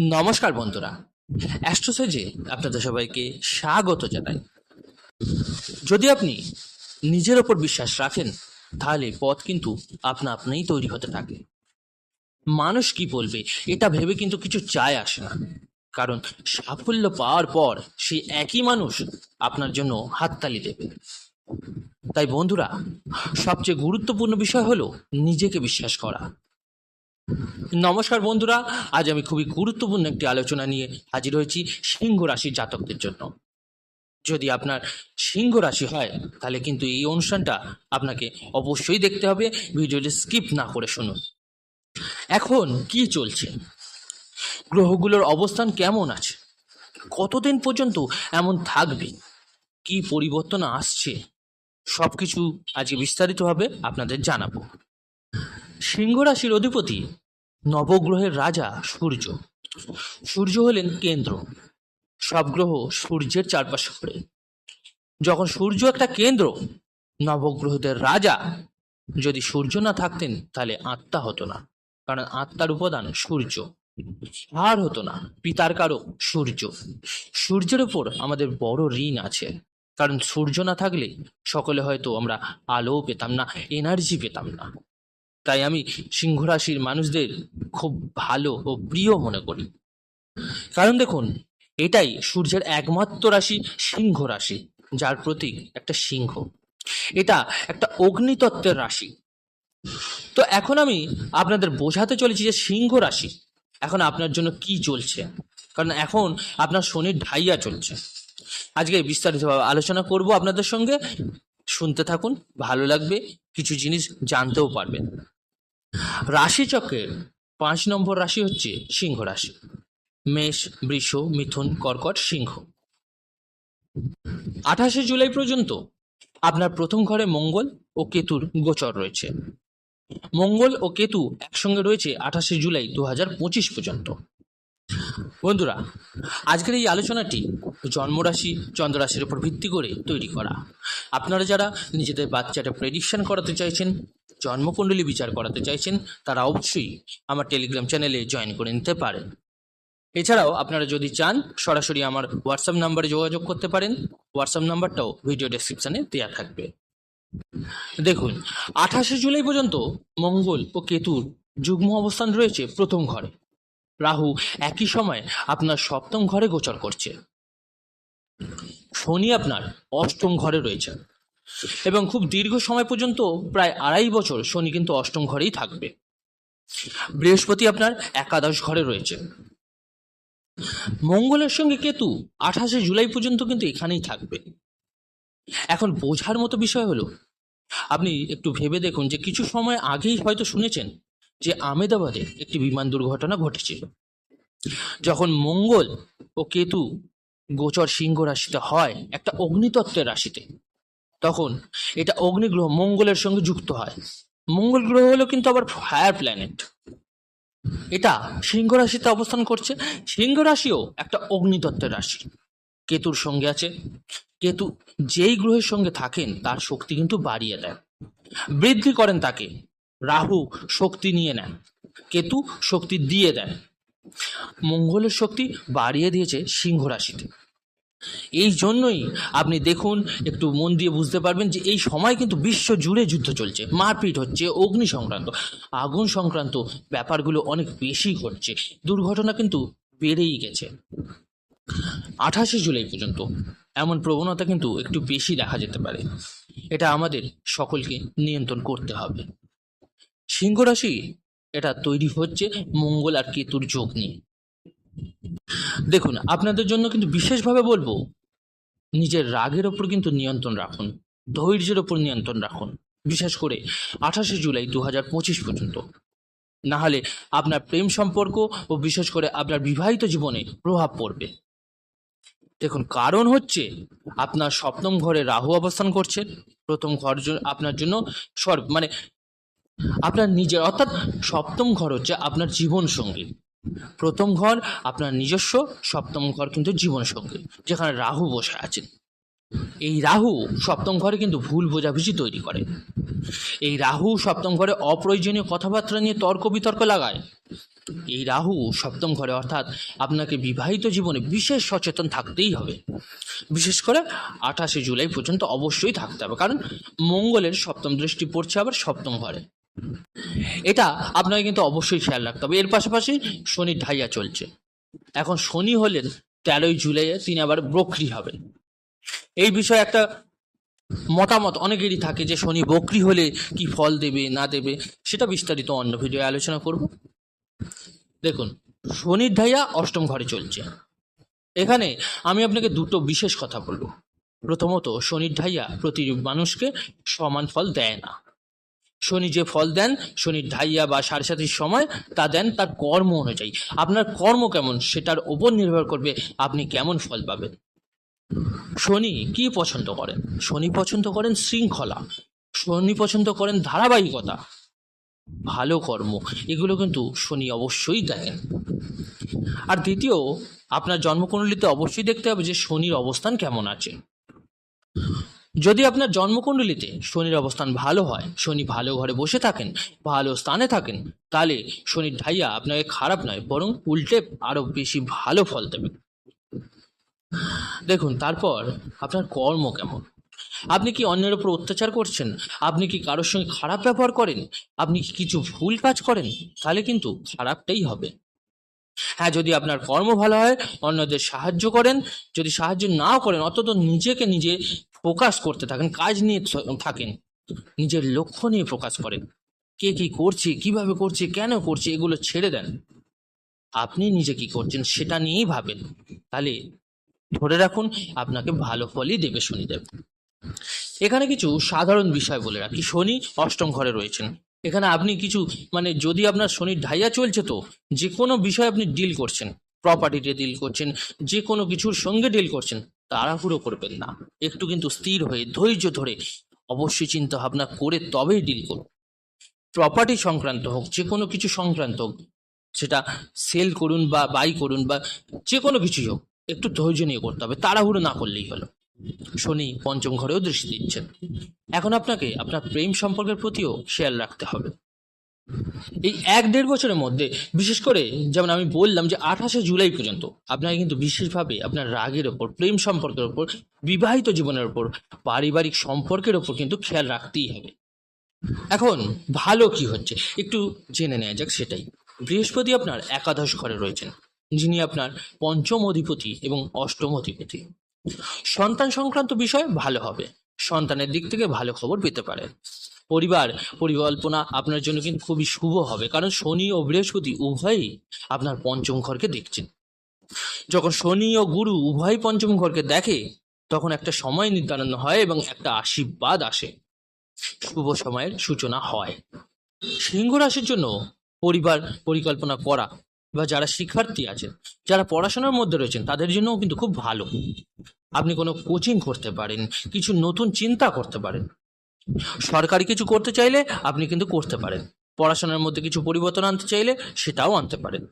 নমস্কার বন্ধুরা। অ্যাস্ট্রোসেজে আপনাদের সবাইকে স্বাগত জানাই। যদি আপনি নিজের ওপর বিশ্বাস রাখেন, তাহলে পথ কিন্তু আপনা আপনিই তৈরি হতে থাকে। মানুষ কি বলবে, এটা ভেবে কিন্তু কিছু চায় আসে না। কারণ সাফল্য পাওয়ার পর সেই একই মানুষ আপনার জন্য হাততালি দেবে। তাই বন্ধুরা, সবচেয়ে গুরুত্বপূর্ণ বিষয় হলো নিজেকে বিশ্বাস করা। নমস্কার বন্ধুরা, আজ আমি খুবই গুরুত্বপূর্ণ একটি আলোচনা নিয়ে হাজির হয়েছি সিংহ রাশির জাতকদের জন্য। যদি আপনার সিংহ রাশি হয়, তাহলে কিন্তু এই অনুষ্ঠানটা আপনাকে অবশ্যই দেখতে হবে, ভিডিওটি স্কিপ না করে শুনুন। এখন কি চলছে? গ্রহগুলোর অবস্থান কেমন আছে? কতদিন পর্যন্ত এমন থাকবে? কি পরিবর্তন আসছে? সব কিছু আজকে বিস্তারিতভাবে আপনাদের জানাব। সিংহ রাশির অধিপতি, নবগ্রহের রাজা সূর্য। সূর্য হলেন কেন্দ্র। সব গ্রহ সূর্যের চারপাশে ঘোরে। যখন সূর্য একটা কেন্দ্র, নবগ্রহদের রাজা যদি সূর্য না থাকতেন, তাহলে আত্মা হতো না। কারণ আত্মার উপাদান সূর্য। আর হতো না, পিতার কারক সূর্য। সূর্যের উপর আমাদের বড় ঋণ আছে। কারণ সূর্য না থাকলে সকলে হয়তো আমরা আলো পেতাম না এনার্জি পেতাম না। তাই আমি সিংহ রাশির মানুষদের খুব ভালো ও প্রিয় মনে করি। কারণ দেখুন, এটাই সূর্যের একমাত্র রাশি সিংহ রাশি, যার প্রতীক একটা সিংহ। এটা একটা অগ্নিতত্ত্বের রাশি। তো এখন আমি আপনাদের বোঝাতে চলেছি যে সিংহ রাশি, এখন আপনার জন্য কি চলছে? কারণ এখন আপনার শনির ঢাইয়া চলছে। আজকে বিস্তারিতভাবে আলোচনা করব আপনাদের সঙ্গে। শুনতে থাকুন, ভালো লাগবে, কিছু জিনিস জানতেও পারবেন। রাশিচক্রের পাঁচ নম্বর রাশি হচ্ছে সিংহ রাশি। মেষ, বৃষ, মিথুন, কর্কট, সিংহ। আঠাশে জুলাই পর্যন্ত আপনার প্রথম ঘরে মঙ্গল ও কেতুর গোচর রয়েছে। মঙ্গল ও কেতু একসঙ্গে রয়েছে আঠাশে জুলাই দু হাজার পঁচিশ পর্যন্ত। বন্ধুরা, আজকের এই আলোচনাটি জন্মরাশি, চন্দ্ররাশির উপর ভিত্তি করে তৈরি করা। আপনারা যারা নিজেদের বাচ্চাটা প্রেডিকশন করাতে চাইছেন জন্মকুণ্ডলী বিচার করাতে চাইছেন, তারা অবশ্যই আমার টেলিগ্রাম চ্যানেলে জয়েন করে নিতে পারেন। এছাড়াও আপনারা যদি চান, সরাসরি আমার হোয়াটসঅ্যাপ নাম্বারে যোগাযোগ করতে পারেন। হোয়াটসঅ্যাপ নাম্বারটাও ভিডিও ডেসক্রিপশানে দেওয়া থাকবে। দেখুন, আঠাশে জুলাই পর্যন্ত মঙ্গল ও কেতুর যুগ্ম অবস্থান রয়েছে প্রথম ঘরে। রাহু একই সময় আপনার সপ্তম ঘরে গোচর করছে। শনি আপনার অষ্টম ঘরে রয়েছে। এবং খুব দীর্ঘ সময় পর্যন্ত, প্রায় আড়াই বছর শনি কিন্তু অষ্টম ঘরেই থাকবে। বৃহস্পতি আপনার একাদশ ঘরে রয়েছে। মঙ্গলের সঙ্গে কেতু আঠাশে জুলাই পর্যন্ত কিন্তু এখানেই থাকবে। এখন বোঝার মতো বিষয় হলো, আপনি একটু ভেবে দেখুন যে কিছু সময় আগেই হয়তো শুনেছেন যে আমেদাবাদে একটি বিমান দুর্ঘটনা ঘটেছিল যখন মঙ্গল ও কেতু গোচর সিংহ রাশিতে হয়, একটা অগ্নিতত্ত্বের রাশিতে। তখন এটা অগ্নিগ্রহ মঙ্গলের সঙ্গে যুক্ত হয়। মঙ্গল গ্রহ হলো কিন্তু আবার ফায়ার প্ল্যানেট এটা সিংহ রাশিতে অবস্থান করছে। সিংহ রাশিও একটা অগ্নিতত্ত্বের রাশি। কেতুর সঙ্গে আছে। কেতু যেই গ্রহের সঙ্গে থাকেন, তার শক্তি কিন্তু বাড়িয়ে দেয়। বৃদ্ধি করেন তাকে। রাহু শক্তি নিয়ে নেন কেতু শক্তি দিয়ে দেন মঙ্গলের শক্তি বাড়িয়ে দিয়েছে সিংহ রাশিতে। এই জন্যই আপনি দেখুন, একটু মন দিয়ে বুঝতে পারবেন যে এই সময় কিন্তু বিশ্ব জুড়ে যুদ্ধ চলছে। মারপিট হচ্ছে, অগ্নি সংক্রান্ত। আগুন সংক্রান্ত ব্যাপারগুলো অনেক বেশি ঘটছে। দুর্ঘটনা কিন্তু বেড়েই গেছে। আঠাশে জুলাই পর্যন্ত এমন প্রবণতা কিন্তু একটু বেশি দেখা যেতে পারে। এটা আমাদের সকলকে নিয়ন্ত্রণ করতে হবে। সিংহ রাশি, এটা তৈরি হচ্ছে। মঙ্গল আর কেতুর যোগ নিয়ে। দেখুন, আপনাদের জন্য কিন্তু বিশেষভাবে বলব, নিজের রাগের ওপর কিন্তু নিয়ন্ত্রণ রাখুন, ধৈর্যের ওপর নিয়ন্ত্রণ রাখুন, বিশেষ করে আঠাশে জুলাই দু হাজার পঁচিশ পর্যন্ত। না হলে আপনার প্রেম সম্পর্ক ও বিশেষ করে আপনার বিবাহিত জীবনে প্রভাব পড়বে। দেখুন, কারণ হচ্ছে আপনার সপ্তম ঘরে রাহু অবস্থান করছে, প্রথম ঘর আপনার জন্য স্বর্গ মানে আপনার নিজের, অর্থাৎ সপ্তম ঘর হচ্ছে আপনার জীবন সঙ্গী প্রথম ঘর আপনার নিজস্ব, সপ্তম ঘর কিন্তু জীবন সঙ্গী যেখানে রাহু বসে আছেন। এই রাহু সপ্তম ঘরে কিন্তু ভুল বোঝাবুঝি তৈরি করে। এই রাহু সপ্তম ঘরে অপ্রয়োজনীয় কথাবার্তা নিয়ে তর্ক বিতর্ক লাগায়। এই রাহু সপ্তম ঘরে অর্থাৎ আপনাকে বিবাহিত জীবনে বিশেষ সচেতন থাকতেই হবে। বিশেষ করে আঠাশে জুলাই পর্যন্ত অবশ্যই থাকতে হবে, কারণ মঙ্গলের সপ্তম দৃষ্টি পড়ছে আবার সপ্তম ঘরে। এটা আপনাকে কিন্তু অবশ্যই খেয়াল রাখতে হবে। এর পাশাপাশি শনি ঢাইয়া চলছে। এখন শনি হলেন তেরোই জুলাইয়ে তিনি আবার বক্রি হবেন। এই বিষয়ে একটা মতামত অনেকেরই থাকে যে শনি বক্রি হলে কি ফল দেবে, না দেবে, সেটা বিস্তারিত অন্য ভিডিও আলোচনা করব। দেখুন শনির ঢাইয়া অষ্টম ঘরে চলছে। এখানে আমি আপনাকে দুটো বিশেষ কথা বলব। প্রথমত শনির ঢাইয়া প্রতি মানুষকে সমান ফল দেয় না। শনি যে ফল দেন, শনির ঢাইয়া বা সাড়ে সাতির সময় তা দেন, তার কর্ম অনুযায়ী। আপনার কর্ম কেমন? সেটার ওপর নির্ভর করবে আপনি কেমন ফল পাবেন। শনি কি পছন্দ করেন? শনি পছন্দ করেন শৃঙ্খলা। শনি পছন্দ করেন ধারাবাহিকতা। ভালো কর্ম। এগুলো কিন্তু শনি অবশ্যই দেখেন। আর দ্বিতীয়, আপনার জন্মকুণ্ডলিতে অবশ্যই দেখতে হবে যে শনির অবস্থান কেমন আছে। যদি আপনার জন্মকুণ্ডলিতে শনির অবস্থান ভালো হয়, শনি ভালো ঘরে বসে থাকেন, ভালো স্থানে থাকেন, তাহলে শনির ঢাইয়া আপনাকে খারাপ নয়, বরং উল্টে আরও বেশি ভালো ফল দেবে। দেখুন, তারপর আপনার কর্ম কেমন? আপনি কি অন্যের উপর অত্যাচার করছেন? আপনি কি কারোর সঙ্গে খারাপ ব্যবহার করেন? আপনি কি কিছু ভুল কাজ করেন? তাহলে কিন্তু খারাপটাই হবে। হ্যাঁ যদি আপনার কর্ম ভালো হয়, অন্যদের সাহায্য করেন, যদি সাহায্য নাও করেন, অন্তত নিজেকে নিজে ফোকাস করতে থাকেন, কাজ নিয়ে থাকেন, নিজের লক্ষ্য নিয়ে ফোকাস করেন। কে কি করছে, কীভাবে করছে, কেন করছে, এগুলো ছেড়ে দেন। আপনি নিজে কি করছেন, সেটা নিয়েই ভাবেন। তাহলে ধরে রাখুন, আপনাকে ভালো ফলই দেবে শনিদেব। এখানে কিছু সাধারণ বিষয় বলে রাখি। শনি অষ্টম ঘরে রয়েছেন। এখানে আপনি কিছু মানে যদি আপনার শনির ঢাইয়া চলছে তো যে কোনো বিষয় আপনি ডিল করছেন প্রপার্টিতে ডিল করছেন যে কোনো কিছুর সঙ্গে ডিল করছেন, তাড়াহুড়ো করবেন না। একটু কিন্তু স্থির হয়ে, ধৈর্য ধরে, অবশ্যই চিন্তা ভাবনা করে তবেই ডিল করুন। প্রপার্টি সংক্রান্ত হোক যে কোনো কিছু সংক্রান্ত হোক, সেটা সেল করুন বা বাই করুন বা যে কোনো কিছুই হোক, একটু ধৈর্য নিয়ে করতে হবে, তাড়াহুড়ো না করলেই হলো। শনি পঞ্চম ঘরেও দৃষ্টি দিচ্ছেন। এখন আপনাকে আপনার প্রেম সম্পর্কের প্রতিও খেয়াল রাখতে হবে। এই এক দেড় বছরের মধ্যে, বিশেষ করে যেমন আমি বললাম যে আঠাশে জুলাই পর্যন্ত, আপনাকে কিন্তু বিশেষভাবে আপনার রাগের ওপর, প্রেম সম্পর্কের ওপর, বিবাহিত জীবনের ওপর, পারিবারিক সম্পর্কের ওপর কিন্তু খেয়াল রাখতেই হবে। এখন ভালো কি হচ্ছে? একটু জেনে নেওয়া যাক সেটাই। বৃহস্পতি আপনার একাদশ ঘরে রয়েছেন, যিনি আপনার পঞ্চম অধিপতি এবং অষ্টম অধিপতি। সন্তান সংক্রান্ত বিষয় ভালো হবে। সন্তানের দিক থেকে ভালো খবর পেতে পারেন। পরিবার, পরিকল্পনা আপনার জন্য কিন্তু খুবই শুভ হবে। কারণ শনি ও বৃহস্পতি উভয়ই আপনার পঞ্চম ঘরকে দেখছেন। যখন শনি ও গুরু উভয় পঞ্চম ঘরকে দেখে, তখন একটা সময় নির্ধারণ হয় এবং একটা আশীর্বাদ আসে। শুভ সময়ের সূচনা হয়। সিংহ রাশির জন্য পরিবার পরিকল্পনা করা বা যারা শিক্ষার্থী আছেন যারা পড়াশোনার মধ্যে রয়েছেন, তাদের জন্যও কিন্তু খুব ভালো। আপনি কোনো কোচিং করতে পারেন, কিছু নতুন চিন্তা করতে পারেন। সরকারি কিছু করতে চাইলে আপনি কিন্তু করতে পারেন। পড়াশোনার মধ্যে কিছু পরিবর্তন আনতে চাইলে সেটাও আনতে পারেন।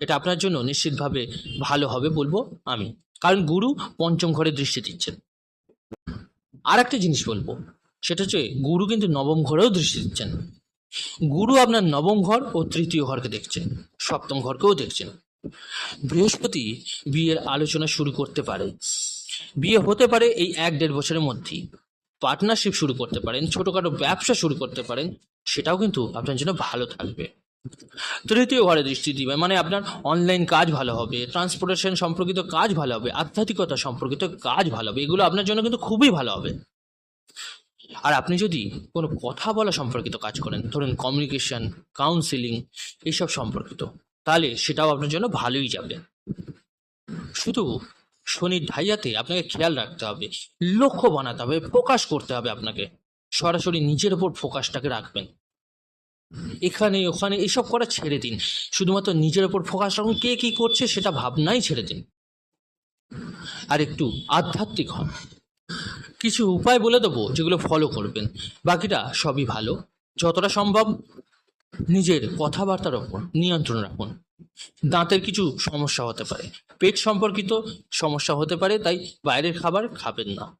এটা আপনার জন্য নিশ্চিতভাবে ভালো হবে বলব আমি। কারণ গুরু পঞ্চম ঘরে দৃষ্টি দিচ্ছেন। আর একটা জিনিস বলব, সেটা হচ্ছে গুরু কিন্তু নবম ঘরেও দৃষ্টি দিচ্ছেন। গুরু আপনার নবম ঘর ও তৃতীয় ঘরকে দেখছেন, সপ্তম ঘরকেও দেখছেন। বৃহস্পতি বিয়ের আলোচনা শুরু করতে পারে। বিয়ে হতে পারে এই এক দেড় বছরের মধ্যেই। পার্টনারশিপ শুরু করতে পারেন, ছোটখাটো ব্যবসা শুরু করতে পারেন, সেটাও কিন্তু আপনার জন্য ভালো থাকবে। তৃতীয় ঘরে দৃষ্টি দিবে মানে আপনার অনলাইন কাজ ভালো হবে ট্রান্সপোর্টেশন সম্পর্কিত কাজ ভালো হবে, আধ্যাত্মিকতা সম্পর্কিত কাজ ভালো হবে, এগুলো আপনার জন্য কিন্তু খুবই ভালো হবে। আর আপনি যদি কোনো কথা বলা সম্পর্কিত কাজ করেন, ধরুন কমিউনিকেশন কাউন্সিলিং এইসব সম্পর্কিত, তাহলে সেটাও আপনার জন্য ভালোই যাবে। শুধু শনির ঢাইয়াতে আপনাকে খেয়াল রাখতে হবে, লক্ষ্য বানাতে হবে ফোকাস করতে হবে আপনাকে। সরাসরি নিজের ওপর ফোকাসটাকে রাখবেন। এখানে, ওখানে এসব করা ছেড়ে দিন। শুধুমাত্র নিজের ওপর ফোকাস রাখুন, কে কি করছে সেটা ভাবনাই ছেড়ে দিন। আর একটু আধ্যাত্মিক হন। কিছু উপায় বলে দেবো যেগুলো ফলো করবেন। বাকিটা সবই ভালো। যতটা সম্ভব নিজের কথাবার্তার ওপর নিয়ন্ত্রণ রাখুন। দাঁতের কিছু সমস্যা হতে পারে। পেট সম্পর্কিত সমস্যা হতে পারে, তাই বাইরের খাবার খাবেন না।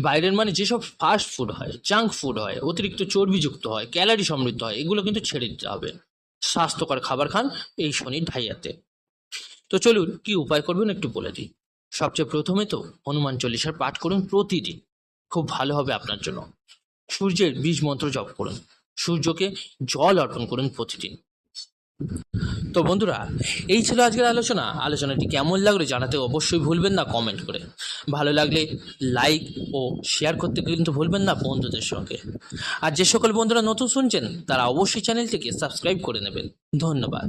বাইরের মানে যেসব ফাস্ট ফুড হয় জাঙ্ক ফুড হয়, অতিরিক্ত চর্বিযুক্ত হয় ক্যালারি সমৃদ্ধ হয়, এগুলো কিন্তু ছেড়ে দিতে হবে। স্বাস্থ্যকর খাবার খান এই শনির ঢাইয়াতে। তো চলুন কি উপায় করবেন একটু বলে দিই। সবচেয়ে প্রথমে তো হনুমান চল্লিশার পাঠ করুন প্রতিদিন। খুব ভালো হবে আপনার জন্য। সূর্যের বীজ মন্ত্র জপ করুন। সূর্যকে জল অর্পণ করুন প্রতিদিন। তো বন্ধুরা, এই ছিল আজকের আলোচনা। আলোচনাটি কেমন লাগল জানাতে অবশ্যই ভুলবেন না কমেন্ট করে। ভালো লাগলে লাইক ও শেয়ার করতে কিন্তু ভুলবেন না বন্ধুদের সঙ্গে। আর যে সকল বন্ধুরা নতুন শুনছেন, তারা অবশ্যই চ্যানেলটিকে সাবস্ক্রাইব করে নেবেন। ধন্যবাদ।